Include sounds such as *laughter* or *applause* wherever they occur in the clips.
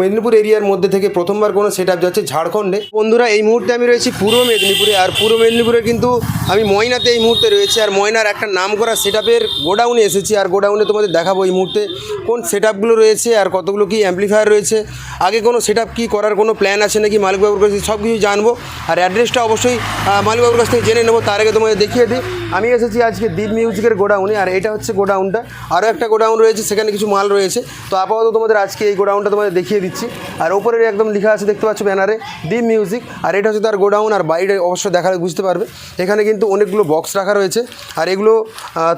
মেদিনীপুর এরিয়ার মধ্যে থেকে প্রথমবার কোনো সেট আপ যাচ্ছে ঝাড়খণ্ডে। বন্ধুরা, এই মুহূর্তে আমি রয়েছি পূর্ব মেদিনীপুরে, আর পূর্ব মেদিনীপুরে কিন্তু আমি ময়নাতে এই মুহূর্তে রয়েছে, আর ময়নার একটা নাম করা সেট আপের গোডাউনে এসেছি, আর গোডাউনে তোমাদের দেখাবো এই মুহূর্তে কোন সেট আপগুলো রয়েছে, আর কতগুলো কি অ্যাম্পলিফায়ার রয়েছে, আগে কোনো সেট আপ কী করার কোনো প্ল্যান আছে নাকি মালিকবাবুর কাছে সব কিছু জানব, আর অ্যাড্রেসটা অবশ্যই মালিকবাবুর কাছ থেকে জেনে নেব, তার আগে তোমাদের দেখিয়ে দিই। আমি এসেছি আজকে দ্বীপ মিউজিকের গোডাউনে, আর এটা হচ্ছে গোডাউনটা, আরও একটা গোডাউন রয়েছে, সেখানে কিছু মাল রয়েছে, তো আপাতত তোমাদের আজকে এই গোডাউনটা তোমাদের দেখিয়ে দিচ্ছি। আর ওপরে একদম লেখা আছে দেখতে পাচ্ছ ব্যানারে দ্বীপ মিউজিক। আর এটা হচ্ছে তার গোডাউন আর বাইরে অবশ্যই দেখালে বুঝতে পারবে। এখানে কিন্তু অনেকগুলো বক্স রাখা রয়েছে। আর এগুলো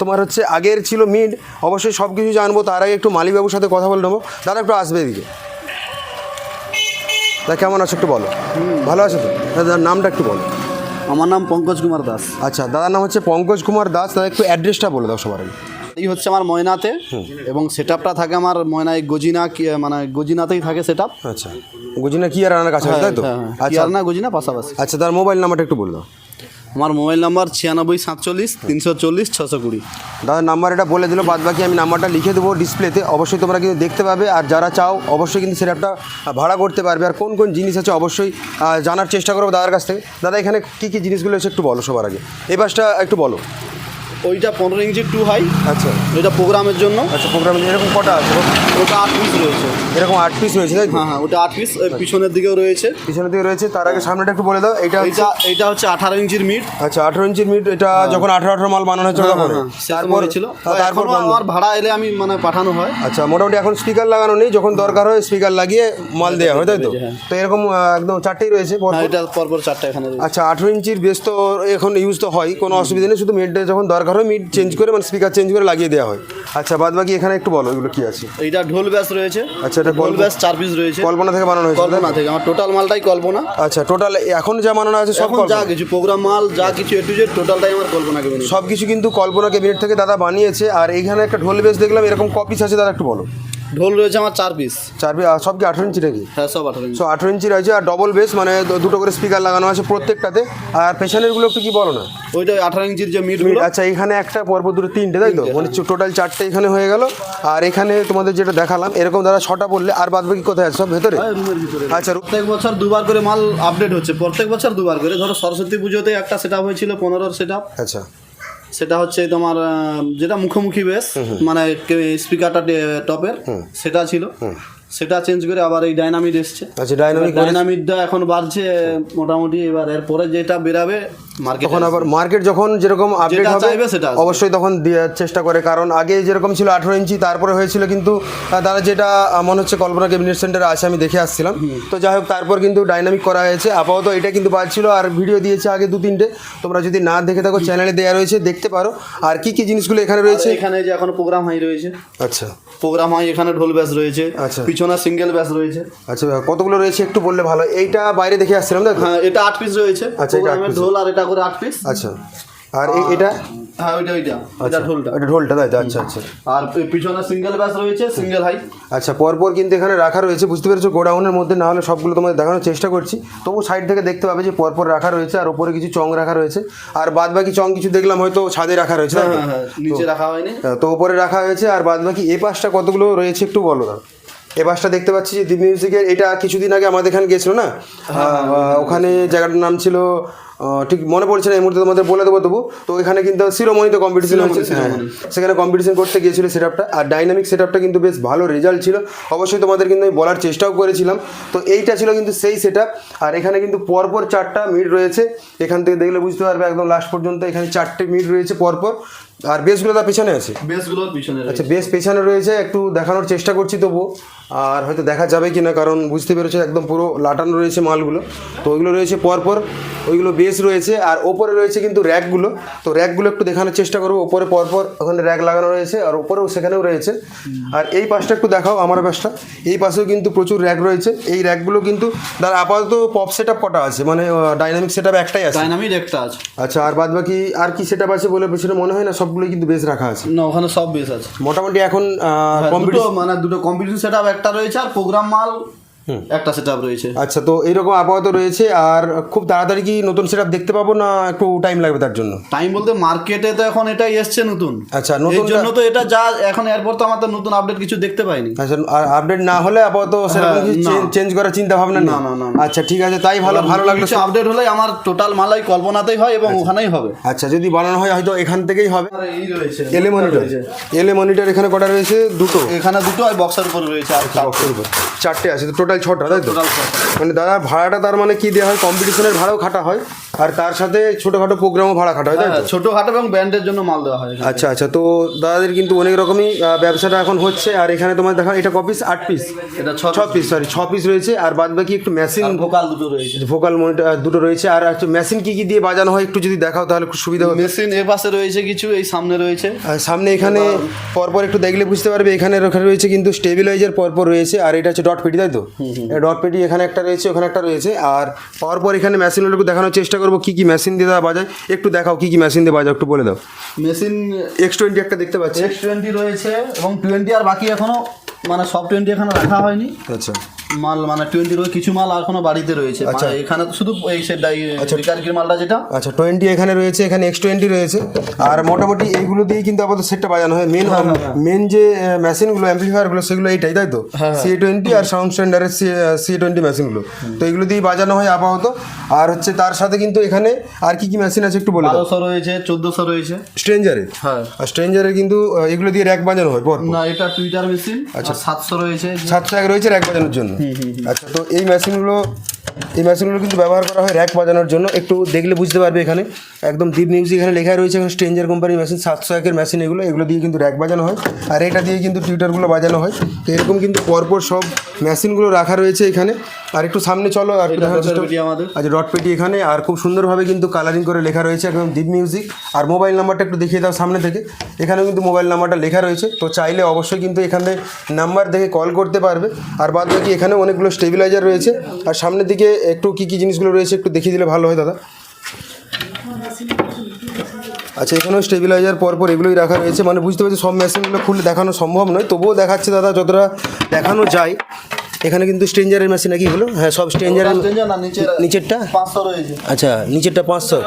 তোমার হচ্ছে আগের ছিল মিড অবশ্যই সব কিছু জানব তার আগে একটু মালিকবাবুর সাথে কথা বলে নেব। দাদা একটু আসবে এদিকে। তা কেমন আছো একটু বলো। ভালো আছো তো? দাদার নামটা একটু বলো। আমার নাম পঙ্কজ কুমার দাস। আচ্ছা দাদার নাম হচ্ছে পঙ্কজ কুমার দাস। দাদা একটু অ্যাড্রেসটা বলে দাও সবার আগে। এই হচ্ছে আমার ময়নাতে এবং সেট থাকে আমার ময়নায় গজিনা মানে গজিনাতেই থাকে সেট আপ আচ্ছা। গুজিনা কি আর রানার কাছে তাই তো? আচ্ছা। না গজিনা পাশাপাশি। আচ্ছা তার মোবাইল নাম্বারটা একটু বলে দাও আমার মোবাইল নাম্বার ছিয়ানব্বই সাতচল্লিশ তিনশো চল্লিশ ছশো কুড়ি। দাদার নাম্বার এটা বলে দিল বাদ বাকি আমি নাম্বারটা লিখে দেবো ডিসপ্লেতে। অবশ্যই তোমরা কিন্তু দেখতে পাবে আর যারা চাও অবশ্যই কিন্তু সেটআপটা ভাড়া করতে পারবে। আর কোন কোন জিনিস আছে অবশ্যই জানার চেষ্টা করব দাদার কাছ থেকে। দাদা এখানে কী কী জিনিসগুলো আছে একটু বলো সবার আগে। এই বাসটা একটু বলো। ওইটা পনেরো ইঞ্চি টু হাই আচ্ছা। ওইটা প্রোগ্রামের জন্য। আচ্ছা প্রোগ্রামে এরকম কটা আছে? ওটা আট পিস রয়েছে। এরকম আট পিস রয়েছে তাই হ্যাঁ হ্যাঁ ওটা আট পিস পিছনের দিকেও রয়েছে। পিছনের দিকে রয়েছে তার আগে সামনেটা একটু বলে দাও এটা এইটা এইটা হচ্ছে আঠারো ইঞ্চির মিট আচ্ছা আঠারো ইঞ্চির মিট এটা যখন আঠারো আঠারো মাল বানানো হয়েছিল তখন? তারপর ছিল হ্যাঁ, তারপর তারপর আমার ভাড়া এলে আমি মানে পাঠানো হয়। আচ্ছা মোটামুটি এখন স্পিকার লাগানো নেই যখন দরকার হয় স্পিকার লাগিয়ে মাল দেওয়া হয় তাই তো? হ্যাঁ। তো এরকম একদম চারটেই রয়েছে। হ্যাঁ এটা পরপর চারটা এখানে আচ্ছা আঠেরো ইঞ্চির বেস তো এখন ইউজ তো হয় কোনো অসুবিধা নেই শুধু মিডটা যখন দরকার হয় মিড চেঞ্জ করে মানে স্পিকার চেঞ্জ করে লাগিয়ে দেওয়া হয়। আচ্ছা বাদ বাকি এখানে একটু বলো এগুলো কি আছে? এইটা ঢোল ব্যাস রয়েছে। আচ্ছা, এটা ঢোল ব্যাস চার পিস রয়েছে। কল্পনা থেকে বানানো হয়েছে কল্পনা থেকে আমার টোটাল মালটাই কল্পনা। আচ্ছা টোটাল এখন যা বানানো আছে সব যা কিছু প্রোগ্রাম মাল যা কিছু এ যে জেড টোটালটাই আমার কল্পনা বেরিয়ে সব কিছু কিন্তু কল্পনা ক্যাবিনেট থেকে দাদা বানিয়েছে আর এইখানে একটা ঢোল ব্যাস দেখলাম এরকম কপিস আছে দাদা একটু বলো। ঢোল রয়েছে আমার চার পিস চার পিস সব কি আঠেরো ইঞ্চি নাকি? হ্যাঁ সব আঠারো সো আঠেরো ইঞ্চি রয়েছে আর ডবল বেস মানে দুটো করে স্পিকার লাগানো আছে প্রত্যেকটাতে। আর পেছনেরগুলো একটু কি বলো না? ওইটা আঠারো ইঞ্চির যে মিটগুলো আচ্ছা এখানে একটা পরপর দুটো তিনটে তাই তো? মানে টোটাল চারটে এখানে হয়ে গেল। আর এখানে তোমাদের যেটা দেখালাম এরকম দাদা ছটা বললে আর বাদ বাকি কোথায় আছে সব ভেতরে? আচ্ছা রু- প্রত্যেক বছর দুবার করে মাল আপডেট হচ্ছে প্রত্যেক বছর দুবার করে। ধরো সরস্বতী পুজোতে একটা সেট হয়েছিল পনেরোর সেট আচ্ছা। সেটা হচ্ছে তোমার যেটা মুখোমুখি বেশ মানে স্পিকারটা টপের সেটা ছিল। সেটা চেঞ্জ করে আবার এই ডাইনামিক এসছে। আচ্ছা ডাইনামিক ডাইনামিকটা এখন বাড়ছে মোটামুটি। এবার এরপরে যেটা বেরাবে তখন আবার মার্কেট যখন যেরকম আপডেট হবে সেটা অবশ্যই তখন দেওয়ার চেষ্টা করে। কারণ আগে যেরকম ছিল আঠেরো ইঞ্চি তারপরে হয়েছিল কিন্তু দাদা যেটা মনে হচ্ছে কল্পনা ক্যাবিনেট সেন্টারে আছে আমি দেখে আসছিলাম। তো যাই হোক তারপর কিন্তু ডাইনামিক করা হয়েছে। আপাতত এটা কিন্তু বাজছিল আর ভিডিও দিয়েছে আগে দু তিনটে। তোমরা যদি না দেখে থাকো চ্যানেলে দেওয়া রয়েছে দেখতে পারো। আর কি কি জিনিসগুলো এখানে রয়েছে? এখানে যে এখন প্রোগ্রাম হাই রয়েছে। আচ্ছা। প্রোগ্রাম হাই এখানে ঢোল ব্যাস রয়েছে। আচ্ছা। পিছনে সিঙ্গেল ব্যাস রয়েছে। আচ্ছা কতগুলো রয়েছে একটু বললে ভালো। এইটা বাইরে দেখে আসছিলাম তাই হ্যাঁ এটা আট পিস রয়েছে। আচ্ছা। ঢোল আর এটা করে আট পিস আচ্ছা। আর এটা? হ্যাঁ ওইটা ওইটা। এটা ঢোলটা। এটা ঢোলটা তাই তো? আচ্ছা আচ্ছা। আর পিছনে সিঙ্গেল ব্যাস রয়েছে সিঙ্গেল হাই আচ্ছা পরপর কিন্তু এখানে রাখা রয়েছে। বুঝতে পেরেছ গোডাউনের মধ্যে না হলে সবগুলো তোমাদের দেখানোর চেষ্টা করছি। তবু সাইড থেকে দেখতে পাবে যে পরপর রাখা রয়েছে আর ওপরে কিছু চং রাখা রয়েছে। আর বাদ বাকি চং কিছু দেখলাম হয়তো ছাদে রাখা রয়েছে হ্যাঁ হ্যাঁ নিচে রাখা হয়নি। হ্যাঁ, তো ওপরে রাখা হয়েছে। আর বাদ বাকি এ পাশটা কতগুলো রয়েছে একটু বলো না এ পাশটা দেখতে পাচ্ছি যে দি মিউজিকের এটা কিছুদিন আগে আমাদের এখানে গেছিল না? ওখানে জায়গাটার নাম ছিল ঠিক মনে পড়ছে না এই মুহূর্তে তোমাদের বলে দেবো তবু। তো এখানে কিন্তু শিরোমণিতে কম্পিটিশন হয়েছে হ্যাঁ সেখানে কম্পিটিশন করতে গিয়েছিল সেটআপটা আর ডাইনামিক সেটআপটা কিন্তু বেশ ভালো রেজাল্ট ছিল। অবশ্যই তোমাদের কিন্তু আমি বলার চেষ্টাও করেছিলাম। তো এইটা ছিল কিন্তু সেই সেটআপ আর এখানে কিন্তু পরপর চারটা মিড রয়েছে। এখান থেকে দেখলে বুঝতে পারবে একদম লাস্ট পর্যন্ত এখানে চারটে মিড রয়েছে পরপর। আর বেসগুলো তার পেছনে আছে? বেসগুলোর পিছনে আচ্ছা বেশ পেছনে রয়েছে একটু দেখানোর চেষ্টা করছি তবু আর হয়তো দেখা যাবে কি না কারণ বুঝতে পেরেছ একদম পুরো লাটানো রয়েছে মালগুলো। তো ওইগুলো রয়েছে পরপর ওইগুলো বেশ রয়েছে আর ওপরে রয়েছে কিন্তু র্যাকগুলো। তো র্যাকগুলো একটু দেখানোর চেষ্টা করব ওপরে পরপর ওখানে র্যাক লাগানো রয়েছে আর ওপরেও সেখানেও রয়েছে। আর এই পাশটা একটু দেখাও আমার পাশটা এই পাশেও কিন্তু প্রচুর র্যাক রয়েছে। এই র্যাকগুলো কিন্তু তার আপাতত পপ সেট আপ কটা আছে? মানে ডাইনামিক সেট আপ একটাই আছে? ডাইনামিক একটা আছে। আচ্ছা আর বাদ বাকি আর কি সেট আছে বলে পেছনে মনে হয় না সবগুলোই কিন্তু বেস রাখা আছে। না ওখানে সব বেস আছে। মোটামুটি এখন কম্পিউটার দুটো মানে দুটো কম্পিউটার সেট একটা রয়েছে আর প্রোগ্রাম মাল একটা সেট রয়েছে। আচ্ছা তো এইরকম আপাতত রয়েছে আর খুব তাড়াতাড়ি কি নতুন সেট দেখতে পাবো না একটু টাইম লাগবে তার জন্য? টাইম বলতে মার্কেটে তো এখন এটাই এসছে নতুন। আচ্ছা নতুন জন্য তো এটা যা এখন এরপর তো আমার তো নতুন আপডেট কিছু দেখতে পাইনি। আচ্ছা আর আপডেট না হলে আপাতত সেরকম হ্যাঁ, কিছু চেঞ্জ করার চিন্তা ভাবনা না, না, না। আচ্ছা ঠিক আছে তাই ভালো ভালো লাগল আপডেট হলে আমার টোটাল মালাই কল্পনাতেই হয় এবং ওখানেই হবে। আচ্ছা যদি বানানো হয় হয়তো এখান থেকেই হবে। আর এই রয়েছে এলে মনিটর এলে মনিটর এখানে কটা রয়েছে? দুটো। এখানে দুটো আর বক্সের উপর রয়েছে আর। বক্সের উপর। চারটে আছে তো টোটাল ছটা তাই তো? মানে দাদা ভাড়াটা তার মানে কি দেওয়া হয়? কম্পিটিশনের ভাড়াও খাটা হয়। আর তার সাথে ছোটোখাটো প্রোগ্রামও ভাড়া খাটা হয় তাই তো? হ্যাঁ, ছোটখাটো এবং ব্যান্ডের জন্য মাল দেওয়া হয় এখানে। আচ্ছা আচ্ছা তো দাদাদের কিন্তু অনেক রকমই আহ, ব্যবসাটা এখন হচ্ছে আর এখানে তোমার দেখা এটা ক পিস আট পিস এটা ছ ছ পিস সরি ছ পিস রয়েছে আর বাদ বাকি একটু মেশিন ভোকাল দুটো রয়েছে। ভোকাল মনিটর দুটো রয়েছে আর একটু মেশিন কি কি দিয়ে বাজানো হয় একটু যদি দেখাও তাহলে খুব সুবিধা হবে। মেশিন এ পাশে রয়েছে কিছু এই সামনে রয়েছে। আর সামনে এখানে পরপর একটু দেখলে বুঝতে পারবে এখানে ওখানে রয়েছে কিন্তু স্টেবিলাইজার পরপর রয়েছে আর এটা হচ্ছে ডট পেটি তাই তো? ডট পেটি এখানে একটা রয়েছে ওখানে একটা রয়েছে আর পরপর এখানে মেশিনগুলো একটু দেখানোর চেষ্টা করব কী কী মেশিন দিয়ে দেওয়া বাজায়? একটু দেখাও কী কী মেশিন দিয়ে বাজাও একটু বলে দাও। মেশিন এক্স টোয়েন্টি একটা দেখতে পাচ্ছি। এক্স টোয়েন্টি রয়েছে এবং টোয়েন্টি আর বাকি এখনও মানে সব টোয়েন্টি এখানে রাখা হয়নি। আচ্ছা। মাল মানে টোয়েন্টি রয়েছে কিছু মাল এখনও বাড়িতে রয়েছে। আচ্ছা। মানে এখানে তো শুধু এই সেটাই রিকার্কির মালটা যেটা। আচ্ছা টোয়েন্টি এখানে রয়েছে এখানে এক্স টোয়েন্টি রয়েছে। আর মোটামুটি এইগুলো দিয়েই কিন্তু আপাতত সেটটা বাজানো হয়। মেন মেন যে মেশিনগুলো অ্যাম্পলিফায়ারগুলো সেগুলো এইটাই তাই তো? সি টোয়েন্টি আর সাউন্ড স্ট্যান্ডার্ডের সি সি টোয়েন্টি মেশিনগুলো তো এগুলো দিয়েই বাজানো হয় আপাতত। আর হচ্ছে তার সাথে কিন্তু এখানে আর কি কি মেশিন আছে একটু বলে দাও। বারোশো রয়েছে চোদ্দোশো রয়েছে। স্ট্রেঞ্জারের হ্যাঁ। আর স্ট্রেঞ্জারের কিন্তু এগুলো দিয়ে র্যাক বাজানো হয় পর না এটা টুইটার মেশিন আচ্ছা। সাতশো রয়েছে। সাতশো এক রয়েছে র্যাক বাজানোর জন্য। আচ্ছা তো এই মেশিনগুলো এই মেশিনগুলো কিন্তু ব্যবহার করা হয় র্যাক বাজানোর জন্য। একটু দেখলে বুঝতে পারবে এখানে। একদম ডিপ মিউজিক এখানে লেখা রয়েছে এখানে স্ট্রেঞ্জার কোম্পানির মেশিন সাতশো একের মেশিন এগুলো। এগুলো দিয়ে কিন্তু র্যাক বাজানো হয়। আর এটা দিয়ে কিন্তু টুইটারগুলো বাজানো হয়। তো এরকম কিন্তু পরপর সব মেশিনগুলো রাখা রয়েছে এখানে। আর একটু সামনে চলো আর একটু দেখার চেষ্টা- পেটি আচ্ছা এখানে। আর খুব সুন্দরভাবে কিন্তু কালারিং করে লেখা রয়েছে একদম ডিপ মিউজিক আর মোবাইল নাম্বারটা একটু দেখিয়ে দাও সামনে থেকে। এখানেও কিন্তু মোবাইল নাম্বারটা লেখা রয়েছে। তো চাইলে অবশ্যই কিন্তু এখানে নাম্বার দেখে কল করতে পারবে। আর বাদ বাকি এখানে অনেকগুলো স্টেবিলাইজার রয়েছে। আর সামনের দিকে একটু কী কী জিনিসগুলো রয়েছে একটু দেখিয়ে দিলে ভালো হয়, দাদা। আচ্ছা এখানেও স্টেবিলাইজার পরপর এগুলোই রাখা রয়েছে। মানে বুঝতে পারছি সব মেশিনগুলো খুলে দেখানো সম্ভব নয়, তবুও দেখাচ্ছে দাদা, যতটা দেখানো যায়। এখানে কিন্তু স্ট্রেঞ্জারের মেশিন নাকি হলো? হ্যাঁ সব স্ট্রেঞ্জারের নিচেরটা? আচ্ছা নিচেরটা পাঁচশো।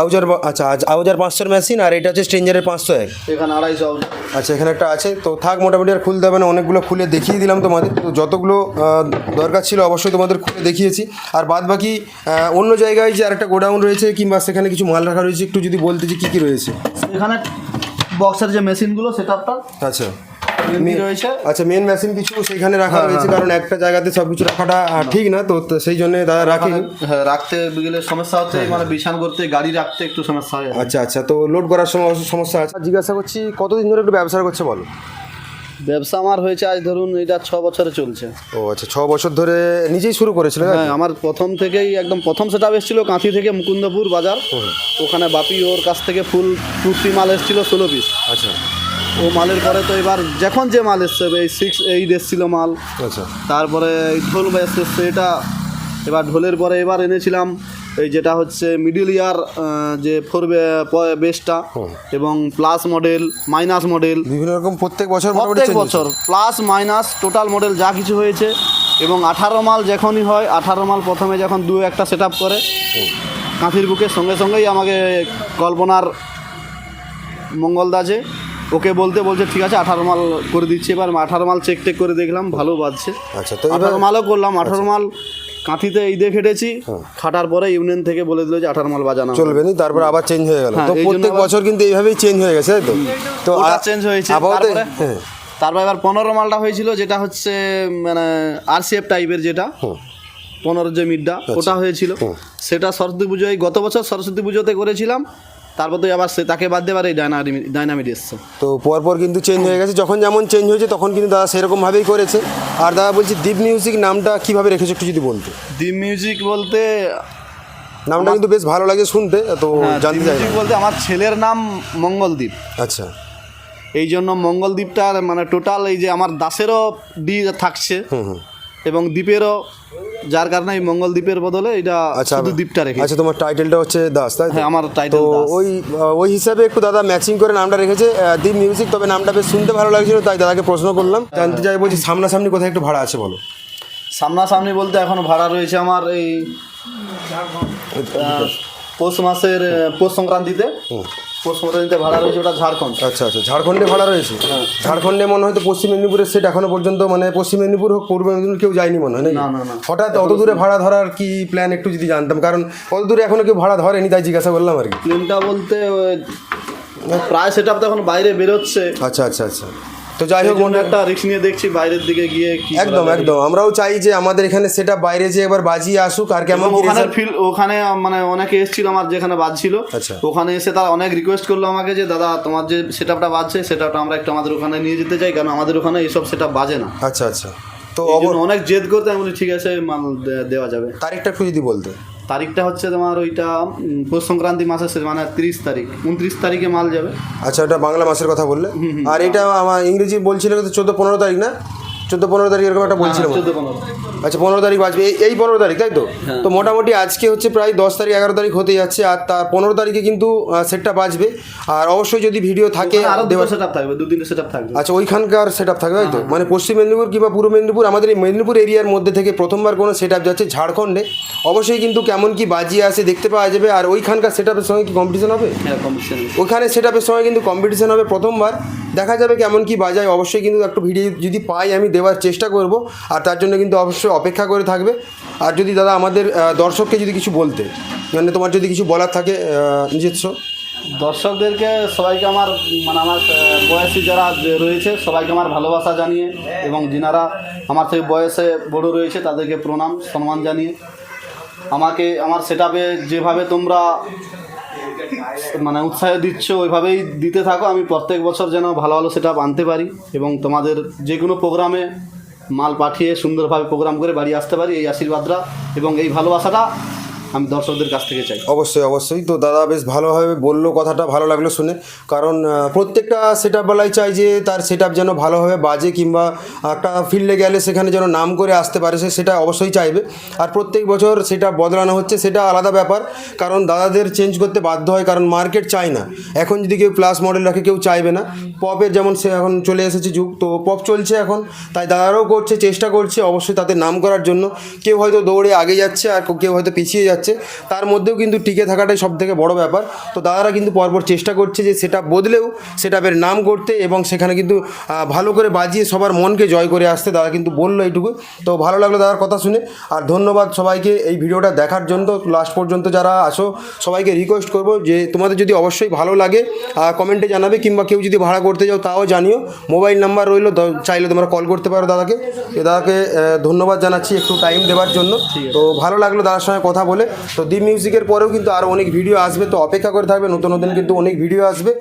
আউজার আচ্ছা আউজার পাঁচশোর মেশিন আর এটা হচ্ছে স্ট্রেঞ্জারের পাঁচশো এক। এখানে আড়াইশো আচ্ছা এখানে একটা আছে। তো থাক মোটামুটি আর খুলতে হবে না অনেকগুলো খুলে দেখিয়ে দিলাম তোমাদের। তো যতগুলো দরকার ছিল অবশ্যই তোমাদের খুলে দেখিয়েছি। আর বাদ বাকি অন্য জায়গায় যে আরেকটা গোডাউন রয়েছে কিংবা সেখানে কিছু মাল রাখা রয়েছে একটু যদি বলতে যে কী কী রয়েছে? এখানে বক্সের যে মেশিনগুলো সেটআপটা আচ্ছা। এমনি রয়েছে। আচ্ছা মেন মেশিন কিছু সেখানে রাখা রয়েছে কারণ একটা জায়গাতে সব কিছু রাখাটা ঠিক না তো সেই জন্য দাদা হ্যাঁ রাখতে গেলে সমস্যা হচ্ছে মানে বিছান করতে গাড়ি রাখতে একটু সমস্যা হয় আচ্ছা আচ্ছা তো লোড করার সময় সমস্যা আছে। জিজ্ঞাসা করছি কতদিন ধরে একটু ব্যবসা করছে বলো? ব্যবসা আমার হয়েছে আজ ধরুন এটা ছ বছরে চলছে। ও আচ্ছা ছ বছর ধরে নিজেই শুরু করেছিল হ্যাঁ আমার প্রথম থেকেই একদম প্রথম সেট এসেছিল কাঁথি থেকে মুকুন্দপুর বাজার। ওখানে বাপি ওর কাছ থেকে ফুল কুর্তি মাল এসেছিল ষোলো পিস আচ্ছা। ও মালের পরে তো এবার যখন যে মাল এসছে এই সিক্স এইট এসেছিল মাল। আচ্ছা। তারপরে এই ঢোল এসছে এটা এবার ঢোলের পরে এবার এনেছিলাম। এই যেটা হচ্ছে মিডিল ইয়ার যে ফোর বেসটা এবং প্লাস মডেল মাইনাস মডেল বিভিন্ন রকম প্রত্যেক বছর প্রত্যেক বছর প্লাস মাইনাস টোটাল মডেল যা কিছু হয়েছে এবং আঠারো মাল যখনই হয় আঠারো মাল প্রথমে যখন দু একটা সেট করে কাঁথির বুকের সঙ্গে সঙ্গেই আমাকে কল্পনার মঙ্গলদা যে ওকে বলতে বলছে ঠিক আছে আঠারো মাল করে দিচ্ছি এবার। আঠারো মাল চেক টেক করে দেখলাম ভালো বাজছে। আচ্ছা তো আঠারো মালও করলাম আঠারো মাল কাঁথিতে ঈদে দিয়ে খেটেছি খাটার পরে ইউনিয়ন থেকে বলে দিল যে আঠারো মাল বাজানো চলবে নি তারপর আবার চেঞ্জ হয়ে গেল। হ্যাঁ, তো প্রত্যেক বছর কিন্তু এইভাবেই চেঞ্জ হয়ে গেছে তো? তো চেঞ্জ হয়েছে। তারপরে হ্যাঁ। তারপর এবার পনেরো মালটা হয়েছিল যেটা হচ্ছে মানে আরসিএফ টাইপের যেটা পনেরো যে মিডটা আচ্ছা। ওটা হয়েছিল। সেটা সরস্বতী পুজোয় গত বছর সরস্বতী পুজোতে করেছিলাম। তারপর তো আবার সে তাকে বাদ দেবার এই ডাইনামিক ডাইনামিক এসছে। তো পরপর কিন্তু চেঞ্জ হয়ে গেছে। যখন যেমন চেঞ্জ হয়েছে তখন কিন্তু দাদা সেরকমভাবেই করেছে। আর দাদা বলছি দীপ মিউজিক নামটা কীভাবে রেখেছো একটু যদি বলতে? দি মিউজিক বলতে নামটা কিন্তু বেশ ভালো লাগে শুনতে তো হ্যাঁ, জানতে চাই মিউজিক বলতে আমার ছেলের নাম মঙ্গলদ্বীপ আচ্ছা। এই জন্য মঙ্গলদ্বীপটার মানে টোটাল এই যে আমার দাসেরও ডি থাকছে। এবং দ্বীপেরও যার কারণে এই মঙ্গলদ্বীপের বদলে এটা আচ্ছা শুধু দ্বীপটা রেখে আচ্ছা তোমার টাইটেলটা হচ্ছে দাস তাই হ্যাঁ আমার টাইটেল দাস। ওই ওই হিসাবে একটু দাদা ম্যাচিং করে নামটা রেখেছে দীপ মিউজিক তবে নামটা বেশ শুনতে ভালো লাগছিল তাই দাদাকে প্রশ্ন করলাম। জানতে চাই বলছি সামনাসামনি কোথায় একটু ভাড়া আছে বলো? সামনাসামনি বলতে এখন ভাড়া রয়েছে আমার এই পৌষ মাসের পৌষ সংক্রান্তিতে। পৌষ ভাড়া রয়েছে ওটা ঝাড়খণ্ড। আচ্ছা আচ্ছা ঝাড়খণ্ডে ভাড়া রয়েছে? ঝাড়খণ্ডে মনে হয় তো পশ্চিম মেদিনীপুরের সেট এখনও পর্যন্ত মানে পশ্চিম মেদিনীপুর হোক পূর্ব মেদিনীপুর কেউ যায়নি মনে হয়? না। হঠাৎ অত দূরে ভাড়া ধরার কি প্ল্যান একটু যদি জানতাম? কারণ অত দূরে এখনও কেউ ভাড়া ধরেনি তাই জিজ্ঞাসা করলাম আর কি। প্লেনটা বলতে প্রায় সেটা তো এখন বাইরে বেরোচ্ছে। আচ্ছা আচ্ছা আচ্ছা। তো যাই হোক জন্য একটা রিস্ক নিয়ে দেখছি বাইরের দিকে গিয়ে একদম একদম। আমরাও চাই যে আমাদের এখানে সেটা বাইরে যে এবার বাজিয়ে আসুক আর কেমন ওখানে ফিল ওখানে মানে অনেকে এসেছিল আমার যেখানে বাজছিল। আচ্ছা। ওখানে এসে তারা অনেক রিকোয়েস্ট করল আমাকে যে দাদা তোমার যে সেটআপটা বাজছে সেটআপটা আমরা একটু আমাদের ওখানে নিয়ে যেতে চাই কারণ আমাদের ওখানে এইসব সেটআপ বাজে না। আচ্ছা আচ্ছা। তো অনেক জেদ করতে আমি ঠিক আছে মাল দেওয়া যাবে। তারিখটা একটু যদি বলতে। তারিখটা হচ্ছে তোমার ওইটা পৌষ সংক্রান্তি মাসের শেষ, মানে তিরিশ তারিখ। উনত্রিশ তারিখে মাল যাবে। আচ্ছা ওটা বাংলা মাসের কথা বললে? আর এটা আমার ইংরেজি বলছিল চোদ্দ পনেরো তারিখ না? চোদ্দ পনেরো তারিখ এরকম একটা বলছিল আচ্ছা পনেরো তারিখ বাজবে। এই- পনেরো তারিখ তাই তো? তো মোটামুটি আজকে হচ্ছে প্রায় দশ তারিখ এগারো তারিখ হতে যাচ্ছে আর তার পনেরো তারিখে কিন্তু সেটটা বাজবে। আর অবশ্যই যদি ভিডিও থাকে আচ্ছা ওইখানকার সেট আপ থাকবে তাই তো? মানে পশ্চিম মেদিনীপুর কিংবা পূর্ব মেদিনীপুর আমাদের এই মেদিনীপুর এরিয়ার মধ্যে থেকে প্রথমবার কোনো সেট আপ যাচ্ছে ঝাড়খণ্ডে। অবশ্যই কিন্তু কেমন কি বাজিয়ে আসে দেখতে পাওয়া যাবে আর ওইখানকার সেট আপের সঙ্গে কি কম্পিটিশন হবে? হ্যাঁ ওখানে সেট আপের সময় কিন্তু কম্পিটিশন হবে প্রথমবার। দেখা যাবে কেমন কি বাজায় অবশ্যই কিন্তু একটু ভিডিও যদি পাই আমি দেওয়ার চেষ্টা করব, আর তার জন্য কিন্তু অবশ্যই অপেক্ষা করে থাকবে। আর যদি দাদা আমাদের দর্শককে যদি কিছু বলতে মানে তোমার যদি কিছু বলার থাকে নিজস্ব দর্শকদেরকে সবাইকে আমার মানে আমার বয়সী যারা রয়েছে, সবাইকে আমার ভালোবাসা জানিয়ে, এবং যিনারা আমার থেকে বয়সে বড় রয়েছে, তাদেরকে প্রণাম, সম্মান জানিয়ে, আমাকে, আমার সেটাপে যেভাবে তোমরা *laughs* মানে উৎসাহ দিচ্ছ, ওইভাবেই দিতে থাকো। আমি প্রত্যেক বছর যেন ভালো ভালো সেটা আনতে পারি এবং তোমাদের যে কোনো প্রোগ্রামে মাল পাঠিয়ে সুন্দরভাবে প্রোগ্রাম করে বাড়ি আসতে পারি। এই আশীর্বাদরা এবং এই ভালোবাসাটা আমি দর্শকদের কাছ থেকে চাই। অবশ্যই অবশ্যই। তো দাদা বেশ ভালোভাবে বলল কথাটা, ভালো লাগল শুনে। কারণ প্রত্যেকটা সেট আপ বেলায় চাই যে তার সেট আপ যেন ভালোভাবে বাজে কিংবা একটা ফিল্ডে গেলে সেখানে যেন নাম করে আসতে পারে, সে সেটা অবশ্যই চাইবে। আর প্রত্যেক বছর সেটা বদলানো হচ্ছে, সেটা আলাদা ব্যাপার। কারণ দাদাদের চেঞ্জ করতে বাধ্য হয়, কারণ মার্কেট চায় না। এখন যদি কেউ প্লাস মডেল রাখে, কেউ চাইবে না। পপের যেমন সে এখন চলে এসেছে যুগ, তো পপ চলছে এখন। তাই দাদারাও করছে, চেষ্টা করছে অবশ্যই তাদের নাম করার জন্য। কেউ হয়তো দৌড়ে আগে যাচ্ছে, আর কেউ হয়তো পিছিয়ে যাচ্ছে। তার মধ্যেও কিন্তু টিকে থাকাটাই সব থেকে বড় ব্যাপার। তো দাদারা কিন্তু পরপর চেষ্টা করছে যে সেটা বদলেও সেটাপের নাম করতে এবং সেখানে কিন্তু ভালো করে বাজিয়ে সবার মনকে জয় করে আসতে দাদা কিন্তু বলল এইটুকু। তো ভালো লাগল দাদার কথা শুনে। আর ধন্যবাদ সবাইকে এই ভিডিওটা দেখার জন্য। লাস্ট পর্যন্ত যারা আসো সবাইকে রিকোয়েস্ট করব যে তোমাদের যদি অবশ্যই ভালো লাগে কমেন্টে জানাবে কিংবা কেউ যদি ভাড়া করতে যাও তাও জানিও। মোবাইল নাম্বার রইল চাইলে তোমরা কল করতে পারো দাদাকে। দাদাকে ধন্যবাদ জানাচ্ছি একটু টাইম দেওয়ার জন্য। তো ভালো লাগল দাদার সঙ্গে কথা বলে। তো দি মিউজিকের পরেও কিন্তু আরও অনেক ভিডিও আসবে, তো অপেক্ষা করে থাকবে, নতুন নতুন কিন্তু অনেক ভিডিও আসবে।